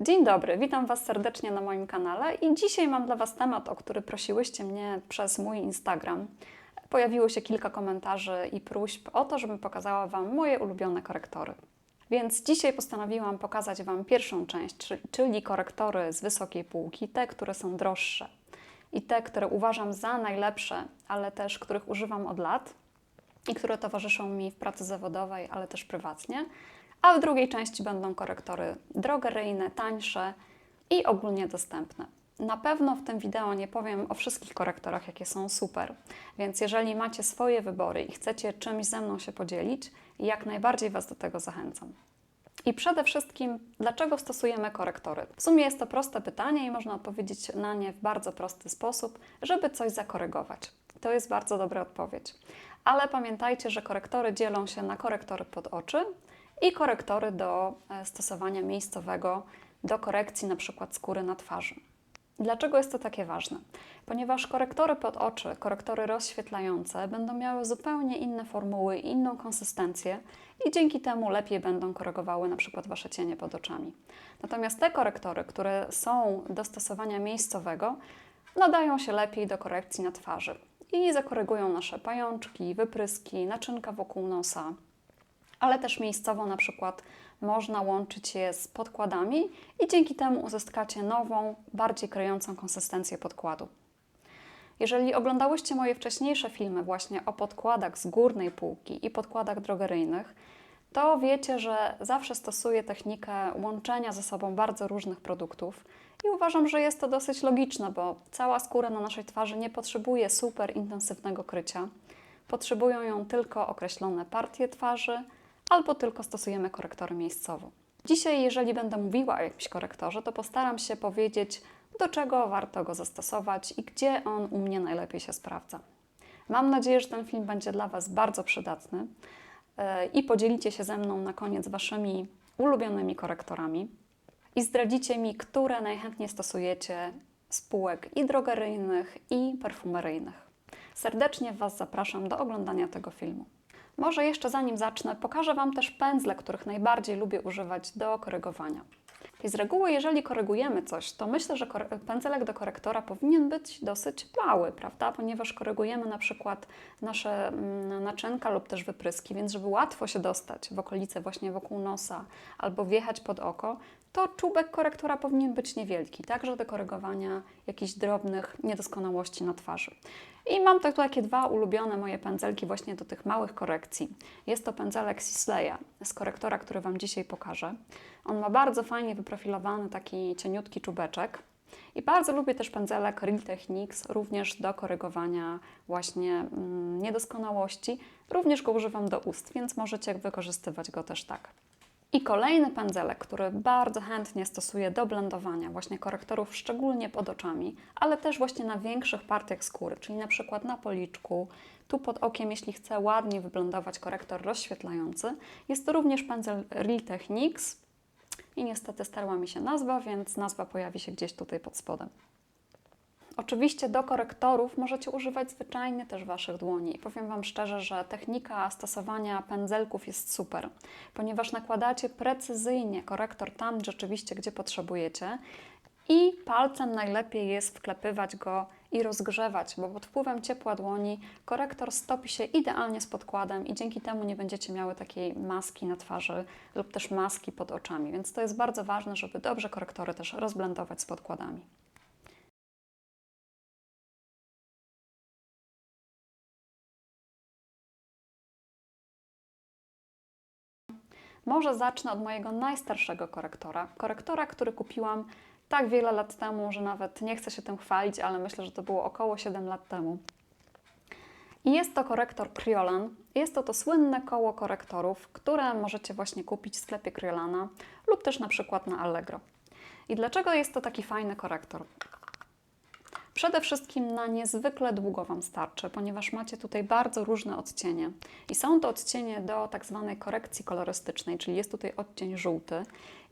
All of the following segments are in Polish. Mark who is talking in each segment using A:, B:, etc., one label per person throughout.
A: Dzień dobry, witam Was serdecznie na moim kanale i dzisiaj mam dla Was temat, o który prosiłyście mnie przez mój Instagram. Pojawiło się kilka komentarzy i próśb o to, żebym pokazała Wam moje ulubione korektory. Więc dzisiaj postanowiłam pokazać Wam pierwszą część, czy- czyli korektory z wysokiej półki, te, które są droższe i te, które uważam za najlepsze, ale też których używam od lat i które towarzyszą mi w pracy zawodowej, ale też prywatnie. A w drugiej części będą korektory drogeryjne, tańsze i ogólnie dostępne. Na pewno w tym wideo nie powiem o wszystkich korektorach, jakie są super, więc jeżeli macie swoje wybory i chcecie czymś ze mną się podzielić, jak najbardziej Was do tego zachęcam. I przede wszystkim, dlaczego stosujemy korektory? W sumie jest to proste pytanie i można odpowiedzieć na nie w bardzo prosty sposób, żeby coś zakorygować. To jest bardzo dobra odpowiedź. Ale pamiętajcie, że korektory dzielą się na korektory pod oczy i korektory do e, stosowania miejscowego do korekcji przykład skóry na twarzy. Dlaczego jest to takie ważne? Ponieważ korektory pod oczy, korektory rozświetlające będą miały zupełnie inne formuły, inną konsystencję i dzięki temu lepiej będą korygowały przykład Wasze cienie pod oczami. Natomiast te korektory, które są do stosowania miejscowego, nadają się lepiej do korekcji na twarzy i zakorygują nasze pajączki, wypryski, naczynka wokół nosa, ale też miejscowo na przykład można łączyć je z podkładami i dzięki temu uzyskacie nową, bardziej kryjącą konsystencję podkładu. Jeżeli oglądałyście moje wcześniejsze filmy właśnie o podkładach z górnej półki i podkładach drogeryjnych, to wiecie, że zawsze stosuję technikę łączenia ze sobą bardzo różnych produktów i uważam, że jest to dosyć logiczne, bo cała skóra na naszej twarzy nie potrzebuje super intensywnego krycia. Potrzebują ją tylko określone partie twarzy albo tylko stosujemy korektory miejscowo. Dzisiaj, jeżeli będę mówiła o jakimś korektorze, to postaram się powiedzieć, do czego warto go zastosować i gdzie on u mnie najlepiej się sprawdza. Mam nadzieję, że ten film będzie dla Was bardzo przydatny e, i podzielicie się ze mną na koniec Waszymi ulubionymi korektorami i zdradzicie mi, które najchętniej stosujecie z półek i drogeryjnych, i perfumeryjnych. Serdecznie Was zapraszam do oglądania tego filmu. Może jeszcze zanim zacznę, pokażę Wam też pędzle, których najbardziej lubię używać do korygowania. I z reguły, jeżeli korygujemy coś, to myślę, że pędzelek do korektora powinien być dosyć mały, prawda? Ponieważ korygujemy na przykład nasze mm, naczynka lub też wypryski, więc żeby łatwo się dostać w okolice właśnie wokół nosa albo wjechać pod oko, to czubek korektora powinien być niewielki, także do korygowania jakichś drobnych niedoskonałości na twarzy. I mam tu takie dwa ulubione moje pędzelki właśnie do tych małych korekcji. Jest to pędzelek Sisleya z korektora, który Wam dzisiaj pokażę. On ma bardzo fajnie wyprofilowany taki cieniutki czubeczek. I bardzo lubię też pędzelek Real Techniques, również do korygowania właśnie mm, niedoskonałości. Również go używam do ust, więc możecie wykorzystywać go też tak. I kolejny pędzelek, który bardzo chętnie stosuję do blendowania właśnie korektorów, szczególnie pod oczami, ale też właśnie na większych partiach skóry, czyli na przykład na policzku, tu pod okiem, jeśli chcę ładnie wyblendować korektor rozświetlający. Jest to również pędzel Real Techniques i niestety starła mi się nazwa, więc nazwa pojawi się gdzieś tutaj pod spodem. Oczywiście do korektorów możecie używać zwyczajnie też Waszych dłoni. Powiem Wam szczerze, że technika stosowania pędzelków jest super, ponieważ nakładacie precyzyjnie korektor tam rzeczywiście, gdzie potrzebujecie i palcem najlepiej jest wklepywać go i rozgrzewać, bo pod wpływem ciepła dłoni korektor stopi się idealnie z podkładem i dzięki temu nie będziecie miały takiej maski na twarzy lub też maski pod oczami. Więc to jest bardzo ważne, żeby dobrze korektory też rozblendować z podkładami. Może zacznę od mojego najstarszego korektora. Korektora, który kupiłam tak wiele lat temu, że nawet nie chcę się tym chwalić, ale myślę, że to było około 7 lat temu. I jest to korektor Kryolan. Jest to to słynne koło korektorów, które możecie właśnie kupić w sklepie Kryolana lub też na przykład na Allegro. I dlaczego jest to taki fajny korektor? Przede wszystkim na niezwykle długo Wam starczy, ponieważ macie tutaj bardzo różne odcienie. I są to odcienie do tak zwanej korekcji kolorystycznej, czyli jest tutaj odcień żółty.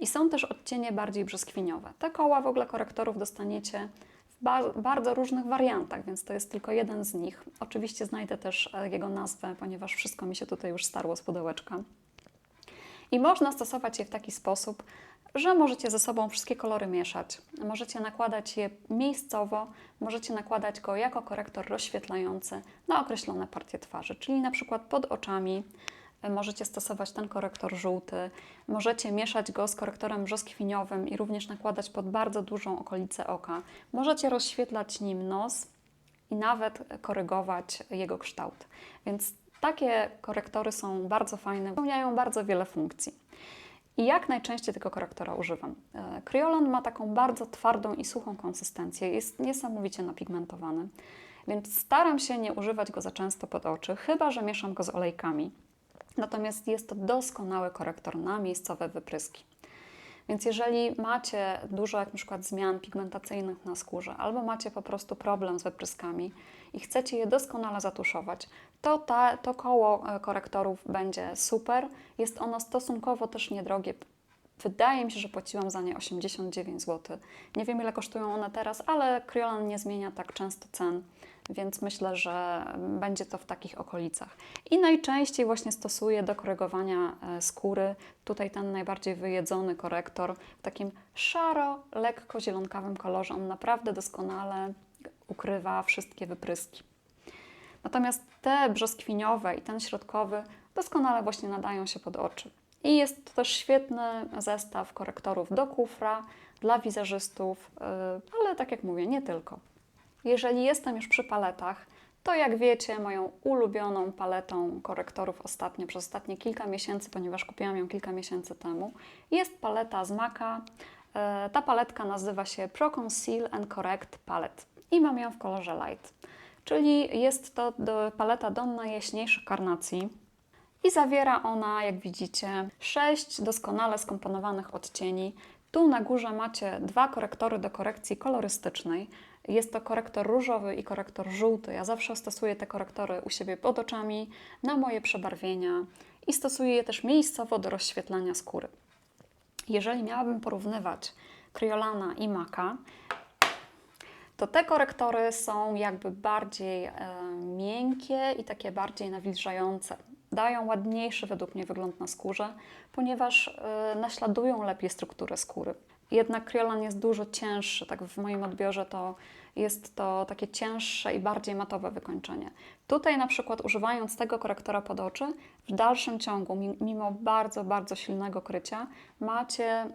A: I są też odcienie bardziej brzoskwiniowe. Te koła w ogóle korektorów dostaniecie w ba bardzo różnych wariantach, więc to jest tylko jeden z nich. Oczywiście znajdę też e, jego nazwę, ponieważ wszystko mi się tutaj już starło z pudełeczka. I można stosować je w taki sposób, że możecie ze sobą wszystkie kolory mieszać. Możecie nakładać je miejscowo, możecie nakładać go jako korektor rozświetlający na określone partie twarzy, czyli na przykład pod oczami. Możecie stosować ten korektor żółty, możecie mieszać go z korektorem brzoskwiniowym i również nakładać pod bardzo dużą okolicę oka. Możecie rozświetlać nim nos i nawet korygować jego kształt. Więc takie korektory są bardzo fajne, spełniają bardzo wiele funkcji. I jak najczęściej tego korektora używam? E, Kryolan ma taką bardzo twardą i suchą konsystencję, jest niesamowicie napigmentowany, więc staram się nie używać go za często pod oczy, chyba że mieszam go z olejkami. Natomiast jest to doskonały korektor na miejscowe wypryski. Więc jeżeli macie dużo jak na przykład zmian pigmentacyjnych na skórze, albo macie po prostu problem z wypryskami i chcecie je doskonale zatuszować, to ta, to koło e, korektorów będzie super. Jest ono stosunkowo też niedrogie. Wydaje mi się, że płaciłam za nie 89 zł. Nie wiem ile kosztują one teraz, ale Kryolan nie zmienia tak często cen, więc myślę, że będzie to w takich okolicach. I najczęściej właśnie stosuję do korygowania e, skóry tutaj ten najbardziej wyjedzony korektor w takim szaro, lekko zielonkawym kolorze. On naprawdę doskonale ukrywa wszystkie wypryski. Natomiast te brzoskwiniowe i ten środkowy doskonale właśnie nadają się pod oczy. I jest to też świetny zestaw korektorów do kufra, dla wizerzystów, yy, ale tak jak mówię, nie tylko. Jeżeli jestem już przy paletach, to jak wiecie, moją ulubioną paletą korektorów ostatnio, przez ostatnie kilka miesięcy, ponieważ kupiłam ją kilka miesięcy temu, jest paleta z Maca. Yy, Ta paletka nazywa się Pro Conceal and Correct Palette i mam ją w kolorze light. Czyli jest to paleta do najjaśniejszych karnacji i zawiera ona, jak widzicie, sześć doskonale skomponowanych odcieni. Tu na górze macie dwa korektory do korekcji kolorystycznej. Jest to korektor różowy i korektor żółty. Ja zawsze stosuję te korektory u siebie pod oczami, na moje przebarwienia i stosuję je też miejscowo do rozświetlania skóry. Jeżeli miałabym porównywać Kryolana i Maka, to te korektory są jakby bardziej e, miękkie i takie bardziej nawilżające. Dają ładniejszy według mnie wygląd na skórze, ponieważ e, naśladują lepiej strukturę skóry. Jednak Kryolan jest dużo cięższy, tak w moim odbiorze to jest to takie cięższe i bardziej matowe wykończenie. Tutaj na przykład używając tego korektora pod oczy, w dalszym ciągu, mi- mimo bardzo, bardzo silnego krycia, macie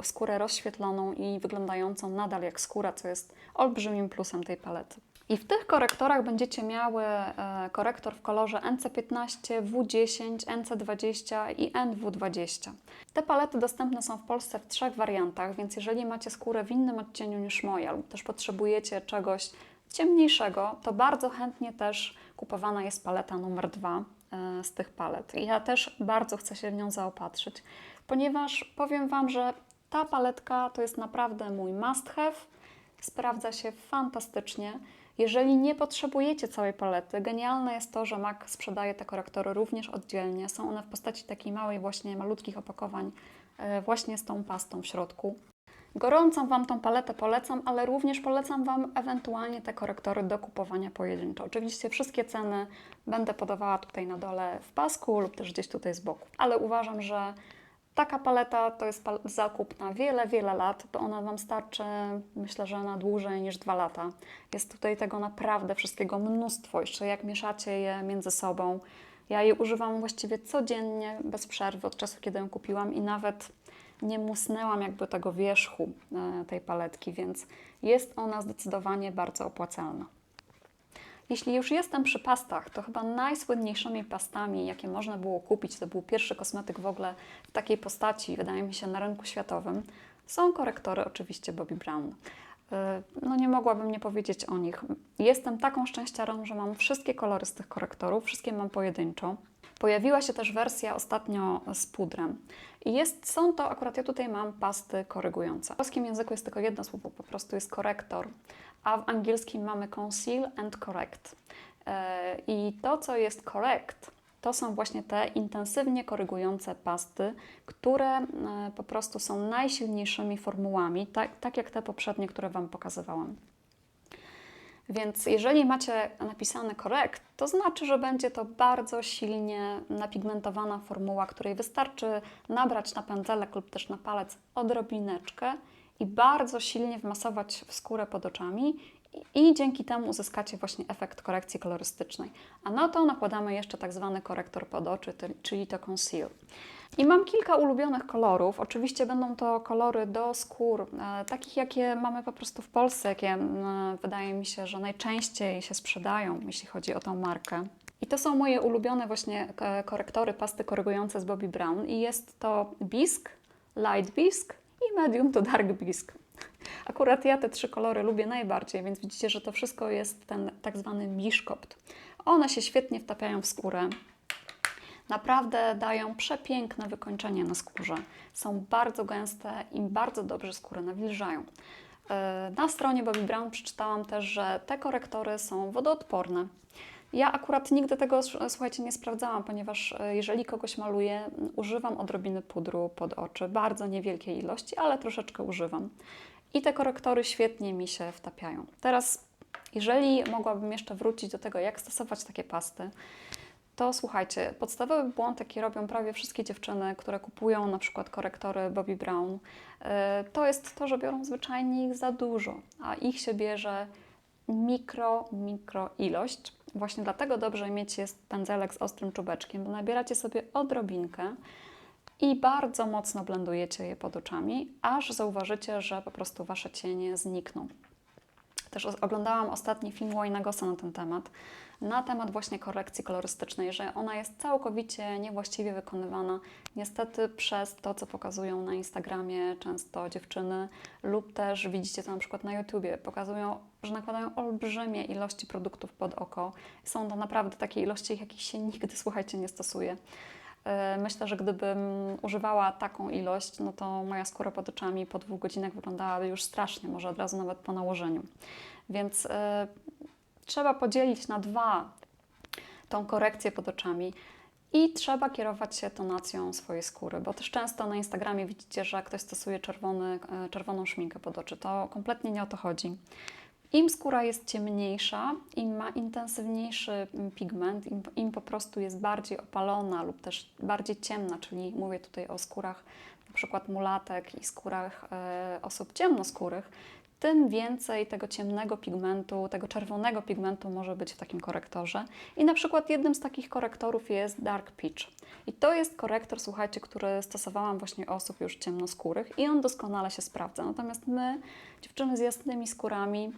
A: y, skórę rozświetloną i wyglądającą nadal jak skóra, co jest olbrzymim plusem tej palety. I w tych korektorach będziecie miały e, korektor w kolorze NC15, W10, NC20 i NW20. Te palety dostępne są w Polsce w trzech wariantach, więc jeżeli macie skórę w innym odcieniu niż moja lub też potrzebujecie czegoś ciemniejszego, to bardzo chętnie też kupowana jest paleta numer dwa e, z tych palet. Ja też bardzo chcę się w nią zaopatrzyć, ponieważ powiem Wam, że ta paletka to jest naprawdę mój must have. Sprawdza się fantastycznie. Jeżeli nie potrzebujecie całej palety, genialne jest to, że MAC sprzedaje te korektory również oddzielnie. Są one w postaci takiej małej, właśnie malutkich opakowań, e, właśnie z tą pastą w środku. Gorąco Wam tą paletę polecam, ale również polecam Wam ewentualnie te korektory do kupowania pojedynczo. Oczywiście wszystkie ceny będę podawała tutaj na dole w pasku lub też gdzieś tutaj z boku. Ale uważam, że taka paleta to jest zakup na wiele, wiele lat, bo ona Wam starczy, myślę, że na dłużej niż dwa lata. Jest tutaj tego naprawdę wszystkiego mnóstwo. Jeszcze jak mieszacie je między sobą. Ja jej używam właściwie codziennie, bez przerwy, od czasu, kiedy ją kupiłam i nawet nie musnęłam jakby tego wierzchu e, tej paletki, więc jest ona zdecydowanie bardzo opłacalna. Jeśli już jestem przy pastach, to chyba najsłynniejszymi pastami, jakie można było kupić, to był pierwszy kosmetyk w ogóle w takiej postaci, wydaje mi się, na rynku światowym, są korektory oczywiście Bobbi Brown. E, No nie mogłabym nie powiedzieć o nich. Jestem taką szczęściarą, że mam wszystkie kolory z tych korektorów, wszystkie mam pojedynczo. Pojawiła się też wersja ostatnio z pudrem. Jest, są to, akurat ja tutaj mam pasty korygujące. W polskim języku jest tylko jedno słowo, po prostu jest korektor, a w angielskim mamy conceal and correct. E, I to, co jest correct, to są właśnie te intensywnie korygujące pasty, które e, po prostu są najsilniejszymi formułami, tak, tak jak te poprzednie, które Wam pokazywałam. Więc jeżeli macie napisane korekt, to znaczy, że będzie to bardzo silnie napigmentowana formuła, której wystarczy nabrać na pędzelek lub też na palec odrobineczkę i bardzo silnie wmasować w skórę pod oczami i, dzięki temu uzyskacie właśnie efekt korekcji kolorystycznej. A na to nakładamy jeszcze tak zwany korektor pod oczy, czyli to conceal. I mam kilka ulubionych kolorów. Oczywiście będą to kolory do skór, e, takich jakie mamy po prostu w Polsce, jakie wydaje mi się, że najczęściej się sprzedają, jeśli chodzi o tą markę. I to są moje ulubione właśnie e, korektory, pasty korygujące z Bobbi Brown i jest to Bisque, Light Bisque i Medium to Dark Bisque. Akurat ja te trzy kolory lubię najbardziej, więc widzicie, że to wszystko jest ten tak zwany biszkopt. One się świetnie wtapiają w skórę. Naprawdę dają przepiękne wykończenie na skórze. Są bardzo gęste i bardzo dobrze skórę nawilżają. E, Na stronie Bobbi Brown przeczytałam też, że te korektory są wodoodporne. Ja akurat nigdy tego, słuchajcie, nie sprawdzałam, ponieważ e, jeżeli kogoś maluję, używam odrobiny pudru pod oczy, bardzo niewielkiej ilości, ale troszeczkę używam. I te korektory świetnie mi się wtapiają. Teraz, jeżeli mogłabym jeszcze wrócić do tego, jak stosować takie pasty, to słuchajcie, podstawowy błąd, jaki robią prawie wszystkie dziewczyny, które kupują na przykład korektory Bobbi Brown, e, to jest to, że biorą zwyczajnie ich za dużo, a ich się bierze mikro, mikro ilość. Właśnie dlatego dobrze mieć jest pędzelek z ostrym czubeczkiem, bo nabieracie sobie odrobinkę i bardzo mocno blendujecie je pod oczami, aż zauważycie, że po prostu Wasze cienie znikną. Też oglądałam ostatni film Wayne'a Gossa na ten temat, na temat właśnie korekcji kolorystycznej, że ona jest całkowicie niewłaściwie wykonywana, niestety przez to, co pokazują na Instagramie często dziewczyny lub też widzicie to na przykład na YouTubie, pokazują, że nakładają olbrzymie ilości produktów pod oko. Są to naprawdę takie ilości, jakich się nigdy, słuchajcie, nie stosuje. E, Myślę, że gdybym używała taką ilość, no to moja skóra pod oczami po dwóch godzinach wyglądałaby już strasznie, może od razu nawet po nałożeniu. Więc e, trzeba podzielić na dwa tą korekcję pod oczami i trzeba kierować się tonacją swojej skóry, bo też często na Instagramie widzicie, że ktoś stosuje czerwony, e, czerwoną szminkę pod oczy. To kompletnie nie o to chodzi. Im skóra jest ciemniejsza, im ma intensywniejszy mm, pigment, im, im po prostu jest bardziej opalona lub też bardziej ciemna, czyli mówię tutaj o skórach przykład mulatek i skórach e, osób ciemnoskórych, tym więcej tego ciemnego pigmentu, tego czerwonego pigmentu może być w takim korektorze. I na przykład jednym z takich korektorów jest Dark Peach. I to jest korektor, słuchajcie, który stosowałam właśnie osób już ciemnoskórych i on doskonale się sprawdza. Natomiast my, dziewczyny z jasnymi skórami,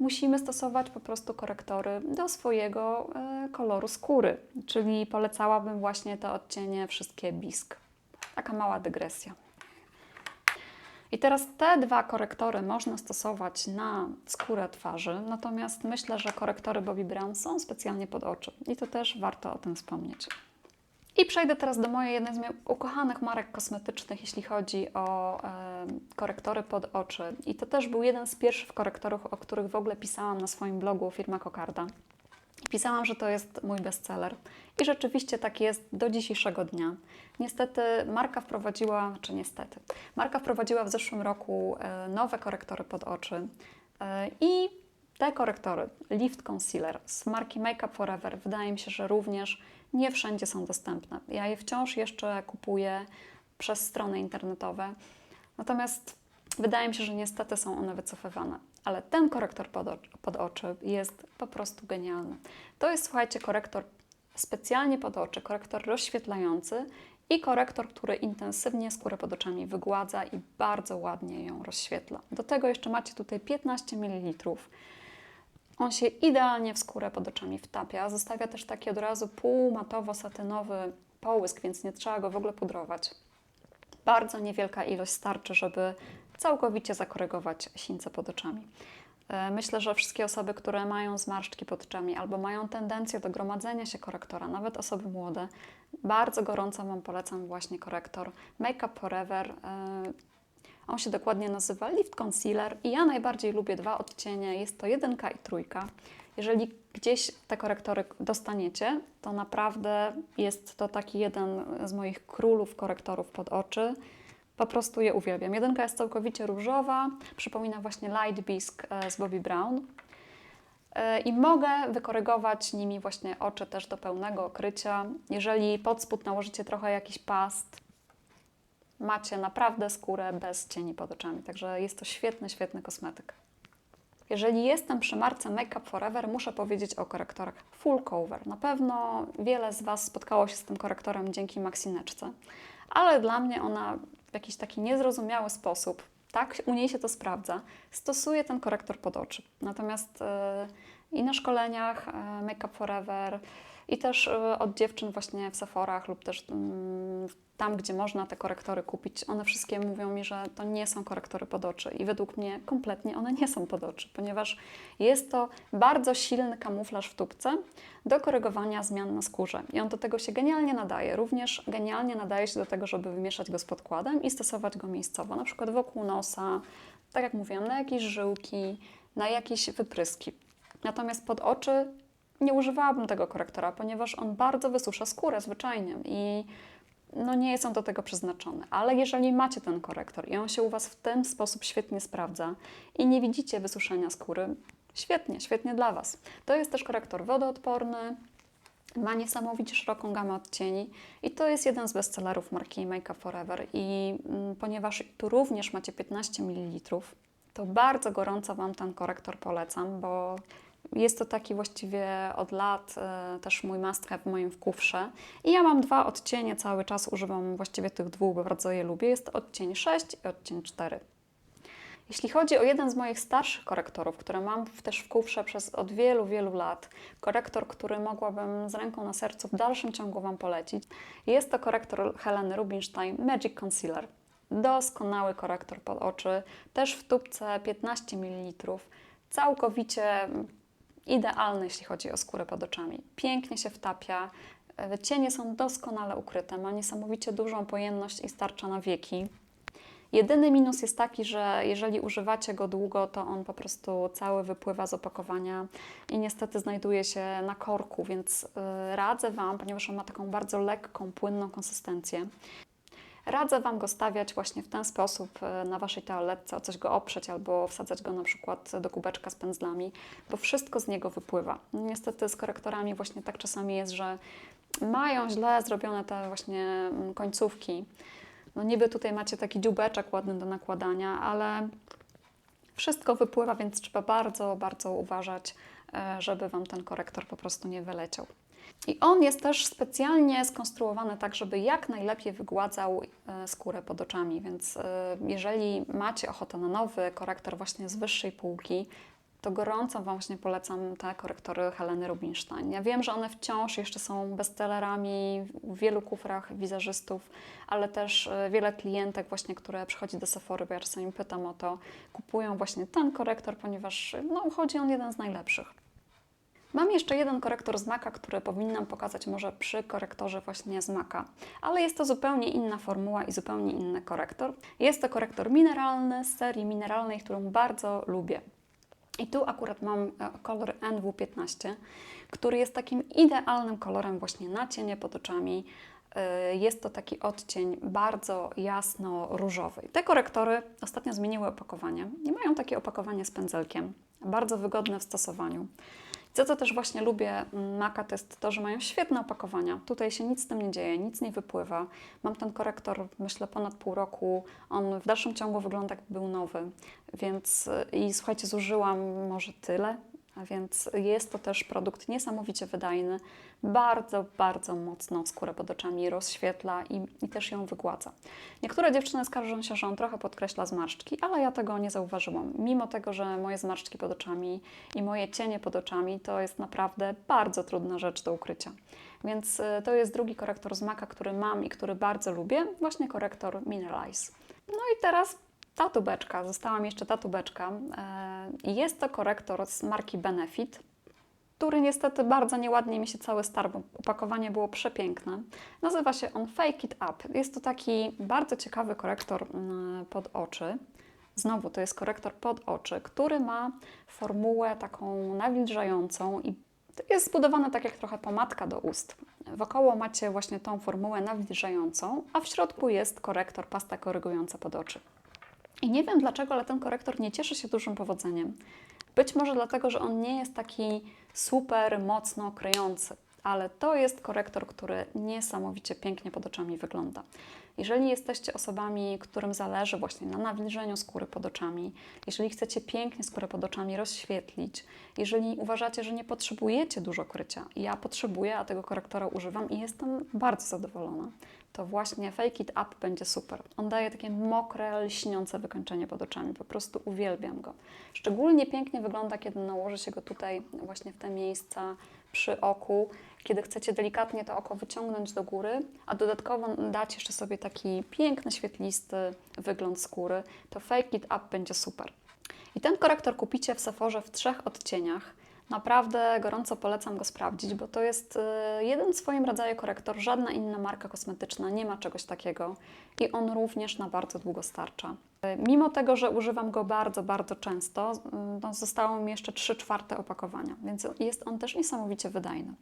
A: musimy stosować po prostu korektory do swojego e, koloru skóry. Czyli polecałabym właśnie te odcienie wszystkie bisk. Taka mała dygresja. I teraz te dwa korektory można stosować na skórę twarzy, natomiast myślę, że korektory Bobbi Brown są specjalnie pod oczy i to też warto o tym wspomnieć. I przejdę teraz do mojej jednej z moich ukochanych marek kosmetycznych, jeśli chodzi o e, korektory pod oczy. I to też był jeden z pierwszych korektorów, o których w ogóle pisałam na swoim blogu firma Kokarda. Pisałam, że to jest mój bestseller i rzeczywiście tak jest do dzisiejszego dnia. Niestety marka wprowadziła, czy niestety, marka wprowadziła w zeszłym roku e, nowe korektory pod oczy e, i te korektory Lift Concealer z marki Makeup Forever wydaje mi się, że również nie wszędzie są dostępne. Ja je wciąż jeszcze kupuję przez strony internetowe, natomiast wydaje mi się, że niestety są one wycofywane. Ale ten korektor pod, oczy- pod oczy jest po prostu genialny. To jest, słuchajcie, korektor specjalnie pod oczy, korektor rozświetlający i korektor, który intensywnie skórę pod oczami wygładza i bardzo ładnie ją rozświetla. Do tego jeszcze macie tutaj 15 ml. On się idealnie w skórę pod oczami wtapia. Zostawia też taki od razu półmatowo-satynowy połysk, więc nie trzeba go w ogóle pudrować. Bardzo niewielka ilość starczy, żeby całkowicie zakorygować sińce pod oczami. E, Myślę, że wszystkie osoby, które mają zmarszczki pod oczami albo mają tendencję do gromadzenia się korektora, nawet osoby młode, bardzo gorąco Wam polecam właśnie korektor Makeup Forever. On się dokładnie nazywa Lift Concealer i ja najbardziej lubię dwa odcienie. Jest to jedynka i trójka. Jeżeli gdzieś te korektory dostaniecie, to naprawdę jest to taki jeden z moich królów korektorów pod oczy. Po prostu je uwielbiam. Jedynka jest całkowicie różowa, przypomina właśnie Light Bisque e, z Bobbi Brown. E, I mogę wykorygować nimi właśnie oczy też do pełnego okrycia. Jeżeli pod spód nałożycie trochę jakiś past, macie naprawdę skórę bez cieni pod oczami. Także jest to świetny, świetny kosmetyk. Jeżeli jestem przy marce Make Up Forever, muszę powiedzieć o korektorach Full Cover. Na pewno wiele z Was spotkało się z tym korektorem dzięki Maxineczce, ale dla mnie ona w jakiś taki niezrozumiały sposób, tak u niej się to sprawdza, stosuje ten korektor pod oczy. Natomiast e, i na szkoleniach e, Make Up Forever, i też e, od dziewczyn właśnie w Sephorach lub też mm, tam, gdzie można te korektory kupić, one wszystkie mówią mi, że to nie są korektory pod oczy i według mnie kompletnie one nie są pod oczy, ponieważ jest to bardzo silny kamuflaż w tubce do korygowania zmian na skórze i on do tego się genialnie nadaje. Również genialnie nadaje się do tego, żeby wymieszać go z podkładem i stosować go miejscowo, na przykład wokół nosa, tak jak mówiłam, na jakieś żyłki, na jakieś wypryski. Natomiast pod oczy nie używałabym tego korektora, ponieważ on bardzo wysusza skórę zwyczajnie i no nie jest on do tego przeznaczony. Ale jeżeli macie ten korektor i on się u Was w ten sposób świetnie sprawdza i nie widzicie wysuszenia skóry, świetnie, świetnie dla Was. To jest też korektor wodoodporny, ma niesamowicie szeroką gamę odcieni i to jest jeden z bestsellerów marki Make Up Forever i mm, ponieważ tu również macie 15 ml, to bardzo gorąco Wam ten korektor polecam, bo jest to taki właściwie od lat e, też mój must w moim wkówrze. I ja mam dwa odcienie, cały czas używam właściwie tych dwóch, bo bardzo je lubię. Jest to odcień 6 i odcień 4. Jeśli chodzi o jeden z moich starszych korektorów, które mam też w kufrze przez od wielu, wielu lat, korektor, który mogłabym z ręką na sercu w dalszym ciągu Wam polecić, jest to korektor Heleny Rubinstein Magic Concealer. Doskonały korektor pod oczy, też w tubce 15 ml, całkowicie idealny, jeśli chodzi o skórę pod oczami. Pięknie się wtapia, e, cienie są doskonale ukryte, ma niesamowicie dużą pojemność i starcza na wieki. Jedyny minus jest taki, że jeżeli używacie go długo, to on po prostu cały wypływa z opakowania i niestety znajduje się na korku, więc y, radzę Wam, ponieważ on ma taką bardzo lekką, płynną konsystencję. Radzę Wam go stawiać właśnie w ten sposób e, na Waszej toaletce, o coś go oprzeć albo wsadzać go na przykład do kubeczka z pędzlami, bo wszystko z niego wypływa. Niestety z korektorami właśnie tak czasami jest, że mają źle zrobione te właśnie mm, końcówki. No niby tutaj macie taki dziubeczek ładny do nakładania, ale wszystko wypływa, więc trzeba bardzo, bardzo uważać, e, żeby Wam ten korektor po prostu nie wyleciał. I on jest też specjalnie skonstruowany tak, żeby jak najlepiej wygładzał e, skórę pod oczami, więc e, jeżeli macie ochotę na nowy korektor właśnie z wyższej półki, to gorąco Wam właśnie polecam te korektory Heleny Rubinstein. Ja wiem, że one wciąż jeszcze są bestsellerami w wielu kufrach wizerzystów, ale też e, wiele klientek właśnie, które przychodzi do Sephory, bo ja czasami pytam o to, kupują właśnie ten korektor, ponieważ no, uchodzi on jeden z najlepszych. Mam jeszcze jeden korektor z Maca, który powinnam pokazać może przy korektorze właśnie z Maca, ale jest to zupełnie inna formuła i zupełnie inny korektor. Jest to korektor mineralny z serii mineralnej, którą bardzo lubię. I tu akurat mam e, kolor NW15, który jest takim idealnym kolorem właśnie na cienie pod oczami. E, Jest to taki odcień bardzo jasno-różowy. Te korektory ostatnio zmieniły opakowanie i mają takie opakowanie z pędzelkiem, bardzo wygodne w stosowaniu. Co to też właśnie lubię mm, Maca, to jest to, że mają świetne opakowania. Tutaj się nic z tym nie dzieje, nic nie wypływa. Mam ten korektor, myślę, ponad pół roku. On w dalszym ciągu wygląda jakby był nowy. Więc y, i słuchajcie, zużyłam może tyle, a więc jest to też produkt niesamowicie wydajny. Bardzo, bardzo mocno skórę pod oczami rozświetla i, i też ją wygładza. Niektóre dziewczyny skarżą się, że on trochę podkreśla zmarszczki, ale ja tego nie zauważyłam. Mimo tego, że moje zmarszczki pod oczami i moje cienie pod oczami to jest naprawdę bardzo trudna rzecz do ukrycia. Więc y, to jest drugi korektor z Maca, który mam i który bardzo lubię, właśnie korektor Mineralize. No i teraz ta tubeczka, została mi jeszcze ta tubeczka. e, Jest to korektor z marki Benefit, który niestety bardzo nieładnie mi się cały starł, bo opakowanie było przepiękne. Nazywa się on Fake It Up. Jest to taki bardzo ciekawy korektor mm, pod oczy. Znowu to jest korektor pod oczy, który ma formułę taką nawilżającą i jest zbudowany tak jak trochę pomadka do ust. Wokoło macie właśnie tą formułę nawilżającą, a w środku jest korektor, pasta korygująca pod oczy. I nie wiem dlaczego, ale ten korektor nie cieszy się dużym powodzeniem. Być może dlatego, że on nie jest taki super mocno kryjący, ale to jest korektor, który niesamowicie pięknie pod oczami wygląda. Jeżeli jesteście osobami, którym zależy właśnie na nawilżeniu skóry pod oczami, jeżeli chcecie pięknie skórę pod oczami rozświetlić, jeżeli uważacie, że nie potrzebujecie dużo krycia, ja potrzebuję, a tego korektora używam i jestem bardzo zadowolona, to właśnie Fake It Up będzie super. On daje takie mokre, lśniące wykończenie pod oczami. Po prostu uwielbiam go. Szczególnie pięknie wygląda, kiedy nałoży się go tutaj właśnie w te miejsca przy oku, kiedy chcecie delikatnie to oko wyciągnąć do góry, a dodatkowo dać jeszcze sobie taki piękny, świetlisty wygląd skóry, to Fake It Up będzie super. I ten korektor kupicie w Sephorze w trzech odcieniach. Naprawdę gorąco polecam go sprawdzić, bo to jest y, jeden w swoim rodzaju korektor. Żadna inna marka kosmetyczna nie ma czegoś takiego i on również na bardzo długo starcza. Y, Mimo tego, że używam go bardzo, bardzo często, y, no zostało mi jeszcze 3 czwarte opakowania, więc jest on też niesamowicie wydajny.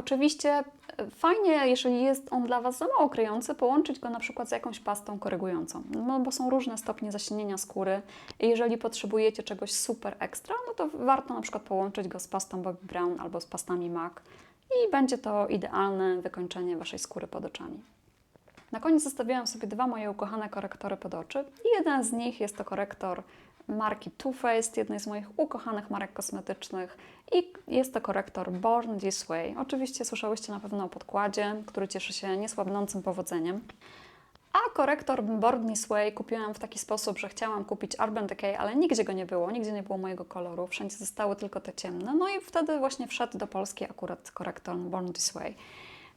A: Oczywiście e, fajnie, jeżeli jest on dla Was za mało kryjący, połączyć go na przykład z jakąś pastą korygującą, no bo są różne stopnie zasinienia skóry i jeżeli potrzebujecie czegoś super ekstra, no to warto na przykład połączyć go z pastą Bobbi Brown albo z pastami MAC i będzie to idealne wykończenie Waszej skóry pod oczami. Na koniec zostawiłam sobie dwa moje ukochane korektory pod oczy i jeden z nich jest to korektor marki Too Faced, jednej z moich ukochanych marek kosmetycznych i jest to korektor Born This Way. Oczywiście słyszałyście na pewno o podkładzie, który cieszy się niesłabnącym powodzeniem. A korektor Born This Way kupiłam w taki sposób, że chciałam kupić Urban Decay, ale nigdzie go nie było, nigdzie nie było mojego koloru, wszędzie zostały tylko te ciemne. No i wtedy właśnie wszedł do Polski akurat korektor Born This Way.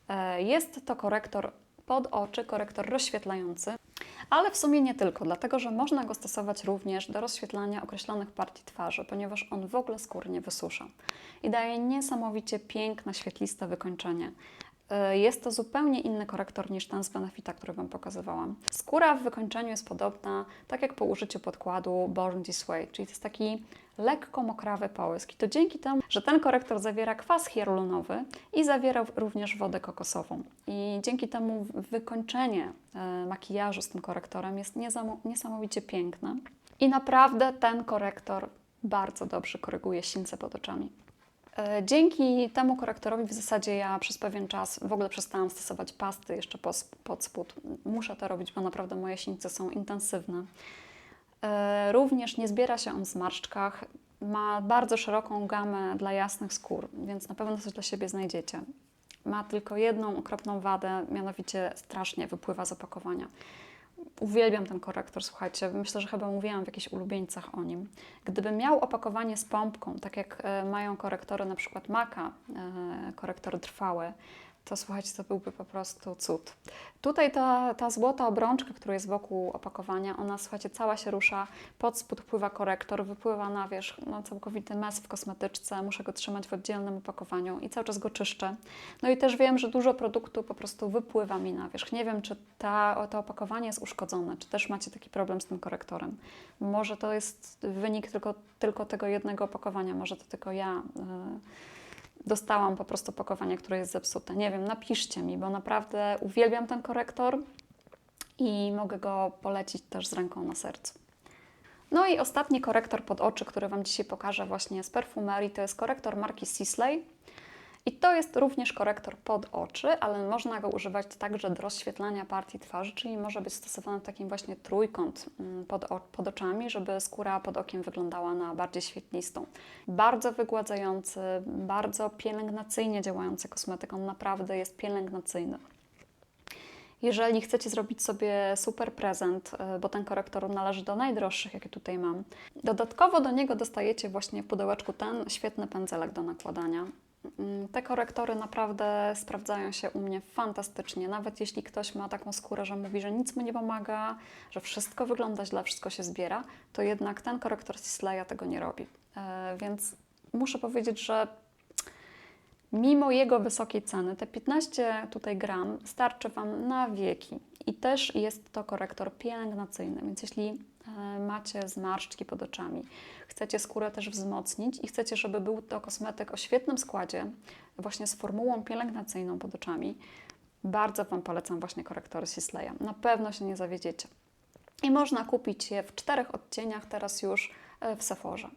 A: E, Jest to korektor pod oczy, korektor rozświetlający, ale w sumie nie tylko, dlatego że można go stosować również do rozświetlania określonych partii twarzy, ponieważ on w ogóle skóry nie wysusza i daje niesamowicie piękne, świetliste wykończenie. Y, Jest to zupełnie inny korektor niż ten z Benefita, który Wam pokazywałam. Skóra w wykończeniu jest podobna, tak jak po użyciu podkładu Born This Way, czyli to jest taki lekko mokrawy połysk. I to dzięki temu, że ten korektor zawiera kwas hialuronowy i zawiera również wodę kokosową. I dzięki temu wykończenie e, makijażu z tym korektorem jest niesamowicie piękne. I naprawdę ten korektor bardzo dobrze koryguje sińce pod oczami. E, Dzięki temu korektorowi w zasadzie ja przez pewien czas w ogóle przestałam stosować pasty jeszcze pod spód. Muszę to robić, bo naprawdę moje sińce są intensywne. E, Również nie zbiera się on w zmarszczkach. Ma bardzo szeroką gamę dla jasnych skór, więc na pewno coś dla siebie znajdziecie. Ma tylko jedną okropną wadę, mianowicie strasznie wypływa z opakowania. Uwielbiam ten korektor, słuchajcie. Myślę, że chyba mówiłam w jakichś ulubieńcach o nim. Gdyby miał opakowanie z pompką, tak jak e, mają korektory na przykład Maka, e, korektor trwały, to słuchajcie, to byłby po prostu cud. Tutaj ta, ta złota obrączka, która jest wokół opakowania, ona słuchajcie, cała się rusza, pod spód pływa korektor, wypływa na wierzch, no całkowity mes w kosmetyczce, muszę go trzymać w oddzielnym opakowaniu i cały czas go czyszczę. No i też wiem, że dużo produktu po prostu wypływa mi na wierzch. Nie wiem, czy ta, to opakowanie jest uszkodzone, czy też macie taki problem z tym korektorem. Może to jest wynik tylko, tylko tego jednego opakowania, może to tylko ja. Yy, dostałam po prostu opakowanie, które jest zepsute. Nie wiem, napiszcie mi, bo naprawdę uwielbiam ten korektor i mogę go polecić też z ręką na sercu. No i ostatni korektor pod oczy, który Wam dzisiaj pokażę właśnie z perfumerii, to jest korektor marki Sisley. I to jest również korektor pod oczy, ale można go używać także do rozświetlania partii twarzy, czyli może być stosowany takim właśnie trójkąt mm, pod, pod oczami, żeby skóra pod okiem wyglądała na bardziej świetlistą. Bardzo wygładzający, bardzo pielęgnacyjnie działający kosmetyk, on naprawdę jest pielęgnacyjny. Jeżeli chcecie zrobić sobie super prezent, y, bo ten korektor należy do najdroższych, jakie tutaj mam, dodatkowo do niego dostajecie właśnie w pudełeczku ten świetny pędzelek do nakładania. Mm, Te korektory naprawdę sprawdzają się u mnie fantastycznie. Nawet jeśli ktoś ma taką skórę, że mówi, że nic mu nie pomaga, że wszystko wygląda źle, wszystko się zbiera, to jednak ten korektor Sisleya tego nie robi. E, Więc muszę powiedzieć, że mimo jego wysokiej ceny, te 15 tutaj gram starczy Wam na wieki. I też jest to korektor pielęgnacyjny, więc jeśli macie zmarszczki pod oczami, chcecie skórę też wzmocnić i chcecie, żeby był to kosmetyk o świetnym składzie, właśnie z formułą pielęgnacyjną pod oczami, bardzo Wam polecam właśnie korektory Sisleya. Na pewno się nie zawiedziecie. I można kupić je w czterech odcieniach teraz już e, w Sephorze.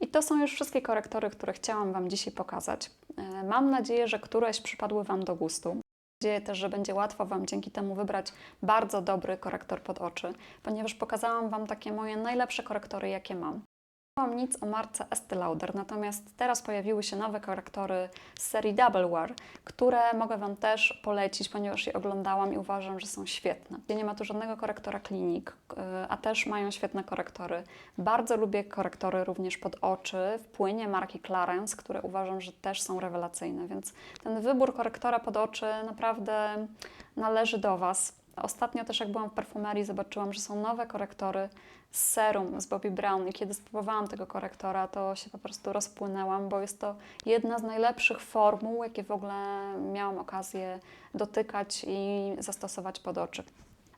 A: I to są już wszystkie korektory, które chciałam Wam dzisiaj pokazać. E, Mam nadzieję, że któreś przypadły Wam do gustu. Nadzieję też, że będzie łatwo Wam dzięki temu wybrać bardzo dobry korektor pod oczy, ponieważ pokazałam Wam takie moje najlepsze korektory, jakie mam. Mam nic o marce Estee Lauder, natomiast teraz pojawiły się nowe korektory z serii Double Wear, które mogę Wam też polecić, ponieważ je oglądałam i uważam, że są świetne. Nie ma tu żadnego korektora Clinique, yy, a też mają świetne korektory. Bardzo lubię korektory również pod oczy w płynie marki Clarence, które uważam, że też są rewelacyjne, więc ten wybór korektora pod oczy naprawdę należy do Was. Ostatnio też jak byłam w perfumerii, zobaczyłam, że są nowe korektory z serum z Bobbi Brown i kiedy spróbowałam tego korektora, to się po prostu rozpłynęłam, bo jest to jedna z najlepszych formuł, jakie w ogóle miałam okazję dotykać i zastosować pod oczy.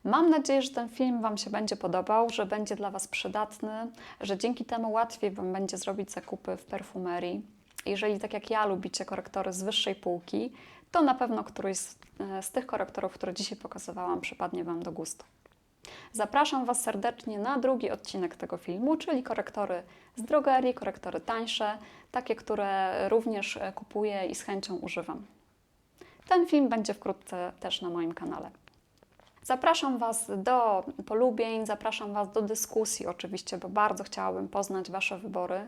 A: Mam nadzieję, że ten film Wam się będzie podobał, że będzie dla Was przydatny, że dzięki temu łatwiej Wam będzie zrobić zakupy w perfumerii. Jeżeli tak jak ja lubicie korektory z wyższej półki, to na pewno któryś z, e, z tych korektorów, które dzisiaj pokazywałam, przypadnie Wam do gustu. Zapraszam Was serdecznie na drugi odcinek tego filmu, czyli korektory z drogerii, korektory tańsze, takie, które również e, kupuję i z chęcią używam. Ten film będzie wkrótce też na moim kanale. Zapraszam Was do polubień, zapraszam Was do dyskusji oczywiście, bo bardzo chciałabym poznać Wasze wybory.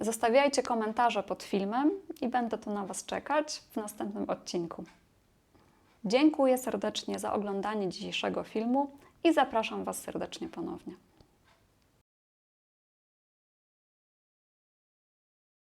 A: Zostawiajcie komentarze pod filmem i będę tu na Was czekać w następnym odcinku. Dziękuję serdecznie za oglądanie dzisiejszego filmu i zapraszam Was serdecznie ponownie.